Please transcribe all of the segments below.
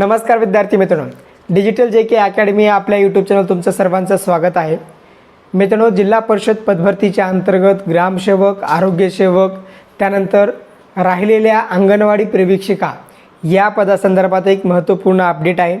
नमस्कार विद्यार्थी मित्रांनो. डिजिटल जे के अकॅडमी या आपल्या यूट्यूब चॅनल तुमचं सर्वांचं स्वागत आहे. मित्रांनो जिल्हा परिषद पदभरतीच्या अंतर्गत ग्रामसेवक आरोग्यसेवक त्यानंतर राहिलेल्या अंगणवाडी प्रवीक्षिका या पदासंदर्भात एक महत्त्वपूर्ण अपडेट आहे.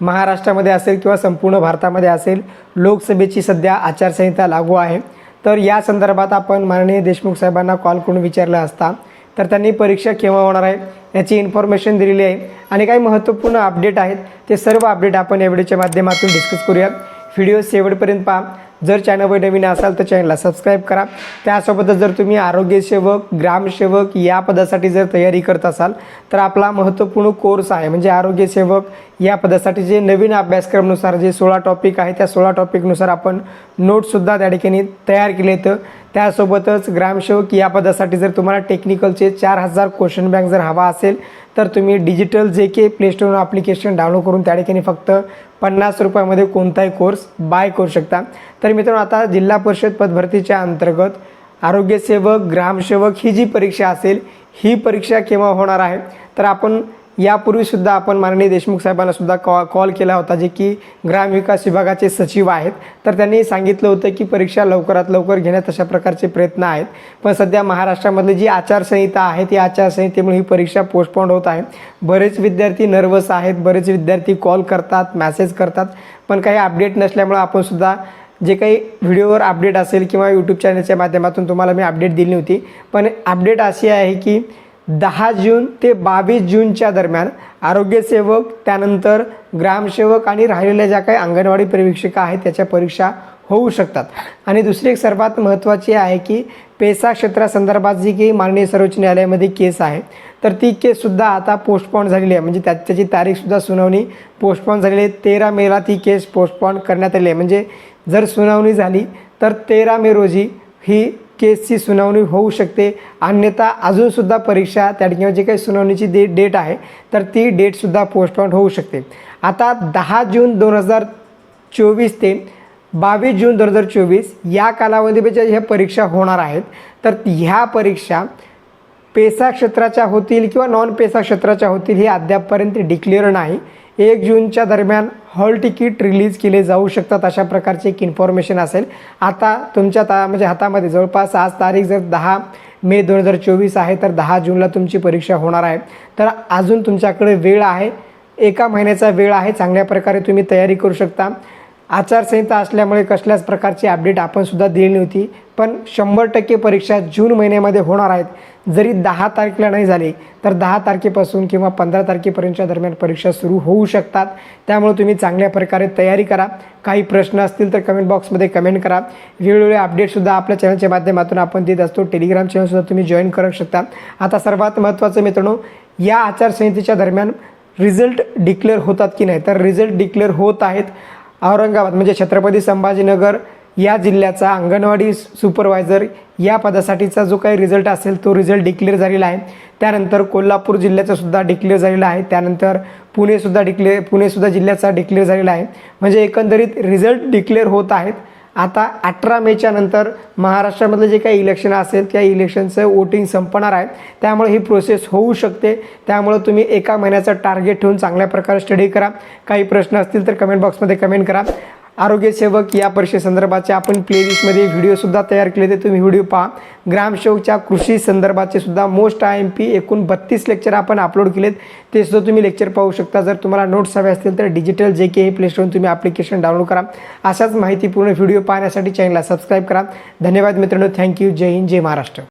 महाराष्ट्रामध्ये असेल किंवा संपूर्ण भारतामध्ये असेल लोकसभेची सध्या आचारसंहिता लागू आहे. तर या संदर्भात आपण माननीय देशमुख साहेबांना कॉल करून विचारलं असता तर त्यांनी परीक्षा केव्हा होणार आहे याची इन्फॉर्मेशन दिलेली आहे. आणि काही महत्त्वपूर्ण अपडेट आहेत ते सर्व अपडेट आपण या व्हिडिओच्या माध्यमातून डिस्कस करूया व्हिडिओ शेवटपर्यंत पहा. जर चॅनलवर नवीन असाल तर चॅनलला सबस्क्राईब करा. त्यासोबतच जर तुम्ही आरोग्यसेवक ग्रामसेवक या पदासाठी जर तयारी करत असाल तर आपला महत्त्वपूर्ण कोर्स आहे म्हणजे आरोग्यसेवक या पदासाठी जे नवीन अभ्यासक्रमनुसार जे सोळा टॉपिक आहे त्या सोळा टॉपिकनुसार आपण नोटसुद्धा त्या ठिकाणी तयार केले तर त्यासोबतच ग्रामसेवक या पदासाठी जर तुम्हाला टेक्निकलचे चार हजार क्वेश्चन बँक जर हवा असेल तर तुम्ही डिजिटल जे के प्ले स्टोर ॲप्लिकेशन डाउनलोड करून त्या ठिकाणी फक्त पन्नास रुपयामध्ये कोणताही कोर्स बाय करू शकता. तर मित्रांनो आता जिल्हा परिषद पदभरतीच्या अंतर्गत आरोग्यसेवक ग्रामसेवक ही जी परीक्षा असेल ही परीक्षा केव्हा होणार आहे? तर आपण यापूर्वीसुद्धा आपण माननीय देशमुख साहेबांना सुद्धा कॉ कॉल केला होता जे की ग्रामविकास विभागाचे सचिव आहेत. तर त्यांनी सांगितलं होतं की परीक्षा लवकरात लवकर घेण्यात अशा प्रकारचे प्रयत्न आहेत. पण सध्या महाराष्ट्रामधली जी आचारसंहिता आहे ती आचारसंहितेमुळे ही परीक्षा पोस्टपोंड होत आहे. बरेच विद्यार्थी नर्वस आहेत बरेच विद्यार्थी कॉल करतात मॅसेज करतात. पण काही अपडेट नसल्यामुळं आपणसुद्धा जे काही व्हिडिओवर अपडेट असेल किंवा यूट्यूब चॅनलच्या माध्यमातून तुम्हाला मी अपडेट दिली होती पण अपडेट अशी आहे की दहा जून ते बावीस जूनच्या दरम्यान आरोग्यसेवक त्यानंतर ग्रामसेवक आणि राहिलेल्या ज्या काही अंगणवाडी प्रवेक्षिका आहेत त्याच्या परीक्षा होऊ शकतात. आणि दुसरी एक सर्वात महत्त्वाची आहे की पेसा क्षेत्रासंदर्भात जी काही माननीय सर्वोच्च न्यायालयामध्ये केस आहे तर ती केससुद्धा आता पोस्टपॉन झालेली आहे. म्हणजे त्या त्याची तारीखसुद्धा सुनावणी पोस्टपॉन झालेली आहे. तेरा मेला ती केस पोस्टपॉन करण्यात आली आहे. म्हणजे जर सुनावणी झाली तर तेरा मे रोजी ही केसची सुनावणी होऊ शकते. अन्यथा अजूनसुद्धा परीक्षा त्या ठिकाणी जी काही सुनावणीची डे डेट आहे तर ती डेटसुद्धा पोस्टपॉन होऊ शकते. आता दहा जून दोन हजार चोवीस ते बावीस जून दोन हजार चोवीस या कालावधीमध्ये ह्या परीक्षा होणार आहेत. तर ह्या परीक्षा पेसा क्षेत्राच्या होतील किंवा नॉन पेसा क्षेत्राच्या होतील हे अद्यापपर्यंत डिक्लेअर नाही. एक जूनच्या दरम्यान हॉल तिकीट रिलीज केले जाऊ शकतात अशा प्रकारची एक इन्फॉर्मेशन असेल. आता तुमच्या ता म्हणजे हातामध्ये जवळपास आज तारीख जर दहा मे दोन हजार चोवीस आहे तर दहा जूनला तुमची परीक्षा होणार आहे. तर अजून तुमच्याकडे वेळ आहे. एका महिन्याचा वेळ आहे. चांगल्या प्रकारे तुम्ही तयारी करू शकता. आचारसंहिता असल्यामुळे कसल्याच प्रकारची अपडेट आपण सुद्धा दिली नव्हती. पण शंभर टक्के परीक्षा जून महिन्यामध्ये होणार आहेत. जरी दहा तारखेला नाही झाली तर दहा तारखेपासून किंवा पंधरा तारखेपर्यंतच्या दरम्यान परीक्षा सुरू होऊ शकतात. त्यामुळे तुम्ही चांगल्या प्रकारे तयारी करा. काही प्रश्न असतील तर कमेंट बॉक्समध्ये कमेंट करा. वेळोवेळी अपडेटसुद्धा आपल्या चॅनलच्या माध्यमातून आपण देत असतो. टेलिग्राम चॅनलसुद्धा तुम्ही जॉईन करू शकता. आता सर्वात महत्त्वाचं मित्रांनो या आचारसंहितेच्या दरम्यान रिझल्ट डिक्लेअर होतात की नाही? तर रिझल्ट डिक्लेअर होत आहेत. औरंगाबाद म्हणजे छत्रपती संभाजीनगर या जिल्ह्याचा अंगणवाडी सुपरवायझर या पदासाठीचा जो काही रिझल्ट असेल तो रिझल्ट डिक्लेअर झालेला आहे. त्यानंतर कोल्हापूर जिल्ह्याचा सुद्धा डिक्लेअर झालेला आहे. त्यानंतर पुणेसुद्धा डिक्लेअर पुणेसुद्धा जिल्ह्याचा डिक्लेअर झालेला आहे. म्हणजे एकंदरीत रिझल्ट डिक्लेअर होत आहेत. आता अठरा मेच्या नंतर महाराष्ट्रामधलं जे काही इलेक्शन असेल त्या इलेक्शनचं वोटिंग संपणार आहे. त्यामुळे ही प्रोसेस होऊ शकते. त्यामुळे तुम्ही एका महिन्याचं टार्गेट ठेवून चांगल्या प्रकारे स्टडी करा. काही प्रश्न असतील तर कमेंट बॉक्समध्ये कमेंट करा. आरोग्यसेवक या परीक्षेसंदर्भाचे आपण प्लेलिस्टमध्ये व्हिडिओसुद्धा तयार केले ते तुम्ही व्हिडिओ पहा. ग्रामसेवकच्या कृषी संदर्भाचे सुद्धा मोस्ट आय एम पी एकूण बत्तीस लेक्चर आपण अपलोड केलेत. ते सुद्धा तुम्ही लेक्चर पाहू शकता. जर तुम्हाला नोट्स हवे असतील तर डिजिटल जे के हे प्लेस्टोरून तुम्ही ॲप्लिकेशन डाउनलोड करा. अशाच माहितीपूर्ण व्हिडिओ पाहण्यासाठी चॅनलला सबस्क्राईब करा. धन्यवाद मित्रांनो. थँक्यू जय हिंद जय महाराष्ट्र.